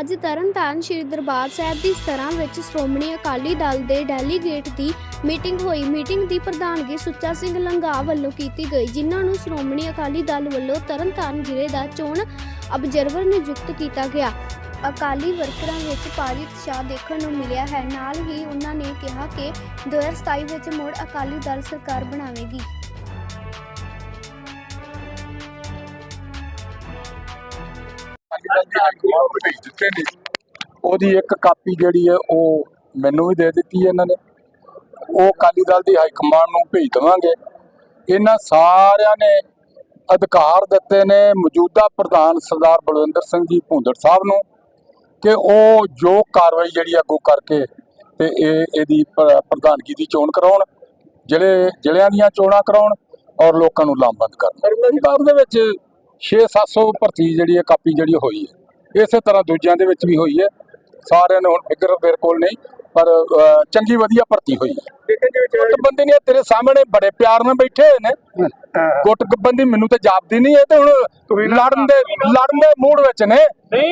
ਅੱਜ ਤਰਨਤਾਰਨ ਸ਼੍ਰੀ ਦਰਬਾਰ ਸਾਹਿਬ ਦੀ ਸਰਾਂ ਵਿੱਚ ਸ਼੍ਰੋਮਣੀ ਅਕਾਲੀ ਦਲ ਦੇ ਡੈਲੀਗੇਟ ਦੀ ਮੀਟਿੰਗ ਹੋਈ। ਮੀਟਿੰਗ ਦੀ ਪ੍ਰਧਾਨਗੀ ਸੁੱਚਾ ਸਿੰਘ ਲੰਗਾ ਵੱਲੋਂ ਕੀਤੀ ਗਈ, ਜਿਨ੍ਹਾਂ ਨੂੰ ਸ਼੍ਰੋਮਣੀ ਅਕਾਲੀ ਦਲ ਵੱਲੋਂ ਤਰਨਤਾਰਨ ਜ਼ਿਲ੍ਹੇ ਦਾ ਚੋਣ ਅਬਜ਼ਰਵਰ ਨਿਯੁਕਤ ਕੀਤਾ ਗਿਆ। ਅਕਾਲੀ ਵਰਕਰਾਂ ਵਿੱਚ ਭਾਰੀ ਉਤਸ਼ਾਹ ਦੇਖਣ ਨੂੰ ਮਿਲਿਆ ਹੈ। ਨਾਲ ਹੀ ਉਹਨਾਂ ਨੇ ਕਿਹਾ ਕਿ 2027 ਵਿੱਚ ਮੁੜ ਅਕਾਲੀ ਦਲ ਸਰਕਾਰ ਬਣਾਵੇਗੀ। ਭੇਜ ਦਿੱਤੇ ਨੇ ਉਹਦੀ ਇੱਕ ਕਾਪੀ ਜਿਹੜੀ ਹੈ ਉਹ ਮੈਨੂੰ ਵੀ ਦੇ ਦਿੱਤੀ ਹੈ ਇਹਨਾਂ ਨੇ। ਉਹ ਅਕਾਲੀ ਦਲ ਦੀ ਹਾਈ ਕਮਾਂਡ ਨੂੰ ਭੇਜ ਦੇਵਾਂਗੇ। ਇਹਨਾਂ ਸਾਰਿਆਂ ਨੇ ਅਧਿਕਾਰ ਦਿੱਤੇ ਨੇ ਮੌਜੂਦਾ ਪ੍ਰਧਾਨ ਸਰਦਾਰ ਬਲਵਿੰਦਰ ਸਿੰਘ ਜੀ ਭੁੰਦੜ ਸਾਹਿਬ ਨੂੰ ਕਿ ਉਹ ਜੋ ਕਾਰਵਾਈ ਜਿਹੜੀ ਅੱਗੋਂ ਕਰਕੇ ਤੇ ਇਹ ਇਹਦੀ ਪ੍ਰਧਾਨਗੀ ਦੀ ਚੋਣ ਕਰਾਉਣ, ਜਿਹੜੇ ਜ਼ਿਲ੍ਹਿਆਂ ਦੀਆਂ ਚੋਣਾਂ ਕਰਾਉਣ ਔਰ ਲੋਕਾਂ ਨੂੰ ਲਾਮਬੰਦ ਕਰਨ। ਪੰਜਾਬ ਦੇ ਵਿੱਚ 6-700 ਭਰਤੀ ਜਿਹੜੀ ਹੈ ਕਾਪੀ ਜਿਹੜੀ ਹੋਈ ਹੈ। ਇਸੇ ਤਰ੍ਹਾਂ ਦੂਜਿਆਂ ਦੇ ਵਿੱਚ ਵੀ ਹੋਈ ਹੈ। ਸਾਰਿਆਂ ਨੇ ਹੁਣ ਫਿਗਰ ਮੇਰੇ ਕੋਲ ਨਹੀਂ ਪਰ ਚੰਗੀ ਵਧੀਆ ਭਰਤੀ ਹੋਈ ਹੈ। ਗੁੱਟਬੰਦੀ ਨੇ ਤੇਰੇ ਸਾਹਮਣੇ ਬੜੇ ਪਿਆਰ ਨਾਲ ਬੈਠੇ ਹੋਏ ਨੇ। ਗੁੱਟਬੰਦੀ ਮੈਨੂੰ ਤੇ ਜਾਪਦੀ ਨਹੀਂ ਇਹ ਤੇ ਹੁਣ ਲੜਨ ਦੇ ਲੜਨ ਦੇ ਮੂਡ ਵਿੱਚ ਨੇ।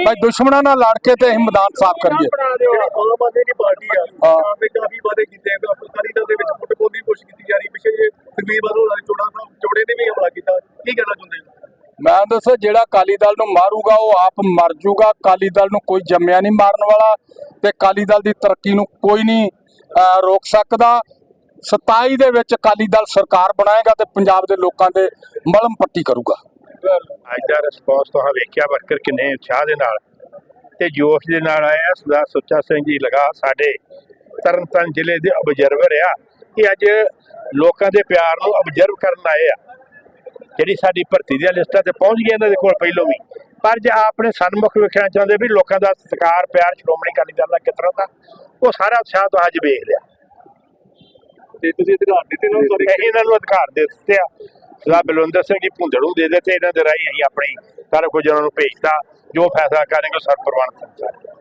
ਭਾਈ ਦੁਸ਼ਮਣਾਂ ਨਾਲ ਲੜ ਕੇ ਤੇ ਅਸੀਂ ਮੈਦਾਨ ਸਾਫ਼ ਕਰੀਏ। ਜਿਹੜੀ ਆਮ ਆਦਮੀ ਦੀ ਪਾਰਟੀ ਆ। ਹਾਂ। ਆਮ ਦੇ ਕਾਫੀ ਵਾਅਦੇ ਕੀਤੇ ਆ ਅਕਾਲੀ ਦਲ ਦੇ ਵਿੱਚ ਫੁੱਟਬਾਲ ਦੀ ਕੋਸ਼ਿਸ਼ ਕੀਤੀ ਜਾ ਰਹੀ ਪਿੱਛੇ ਜੇ ਸੁਖਬੀਰ ਬਾਦਲ ਨਾਲ ਚੋੜਾ ਚੋੜੇ ਨੇ ਵੀ ਹਮਲਾ ਕੀਤਾ। ਕੀ ਕਹਿਣਾ ਚਾਹੁੰਦੇ ਹੋ? ਮੈਂ ਦੱਸਾਂ, ਜਿਹੜਾ ਅਕਾਲੀ ਦਲ ਨੂੰ ਮਾਰੂਗਾ, ਉਹ ਆਪ ਮਰ ਜਾਊਗਾ ਅਕਾਲੀ ਦਲ ਨੂੰ ਕੋਈ ਜੰਮਿਆ ਨਹੀਂ ਮਾਰਨ ਵਾਲਾ ਤੇ ਅਕਾਲੀ ਦਲ ਦੀ ਤਰੱਕੀ ਨੂੰ ਕੋਈ ਨਹੀਂ ਰੋਕ ਸਕਦਾ। 27 ਦੇ ਵਿੱਚ ਅਕਾਲੀ ਦਲ ਸਰਕਾਰ ਬਣਾਏਗਾ ਤੇ ਪੰਜਾਬ ਦੇ ਲੋਕਾਂ ਦੇ ਮਲਮ ਪੱਟੀ ਕਰੂਗਾ। ਅੱਜ ਦਾ ਰਿਸਪੌਂਸ ਤੁਸੀਂ ਵੇਖਿਆ ਵਰਕਰ ਕਿੰਨੇ ਉਤਸ਼ਾਹ ਦੇ ਨਾਲ ਤੇ ਜੋਸ਼ ਦੇ ਨਾਲ ਆਇਆ। ਸਰਦਾਰ ਸੁੱਚਾ ਸਿੰਘ ਜੀ ਲਗਾ ਸਾਡੇ ਤਰਨਤਾਰਨ ਜ਼ਿਲ੍ਹੇ ਦੇ ਅਬਜ਼ਰਵਰ ਆ ਕਿ ਅੱਜ ਲੋਕਾਂ ਦੇ ਪਿਆਰ ਨੂੰ ਅਬਜ਼ਰਵ ਕਰਨ ਆਏ ਆ। ਜਿਹੜੀ ਸਾਡੀ ਭਰਤੀ ਦੀਆਂ ਲਿਸਟਾਂ ਤੇ ਪਹੁੰਚ ਗਈ ਇਹਨਾਂ ਦੇ ਕੋਲ ਪਹਿਲੋਂ ਵੀ। ਪਰ ਜੇ ਆਪਣੇ ਸਨਮੁਖ ਵੇਖਣਾ ਚਾਹੁੰਦੇ ਵੀ ਲੋਕਾਂ ਦਾ ਸਤਿਕਾਰ ਪਿਆਰ ਸ਼੍ਰੋਮਣੀ ਅਕਾਲੀ ਦਲ ਦਾ ਕਿਸ ਤਰ੍ਹਾਂ ਦਾ ਉਹ ਸਾਰਾ ਉਤਸ਼ਾਹ ਤੋਂ ਅੱਜ ਵੇਖ ਲਿਆ। ਤੇ ਤੁਸੀਂ ਅਧਿਕਾਰ ਦਿੱਤੇ ਨਾ ਇਹ ਇਹਨਾਂ ਨੂੰ ਅਧਿਕਾਰ ਦੇ ਦਿੱਤੇ ਆ। ਸਰਦਾਰ ਬਲਵੰਦਰ ਸਿੰਘ ਜੀ ਭੁੰਦੜ ਦੇ ਦਿੱਤੇ ਇਹਨਾਂ ਦੇ ਰਾਹੀਂ ਅਸੀਂ ਆਪਣੀ ਸਾਰਾ ਕੁਝ ਉਹਨਾਂ ਨੂੰ ਭੇਜਤਾ ਜੋ ਫੈਸਲਾ ਕਰਨਗੇ ਉਹ ਸਰਪ੍ਰਵਾਨ ਸੰਸਾਰ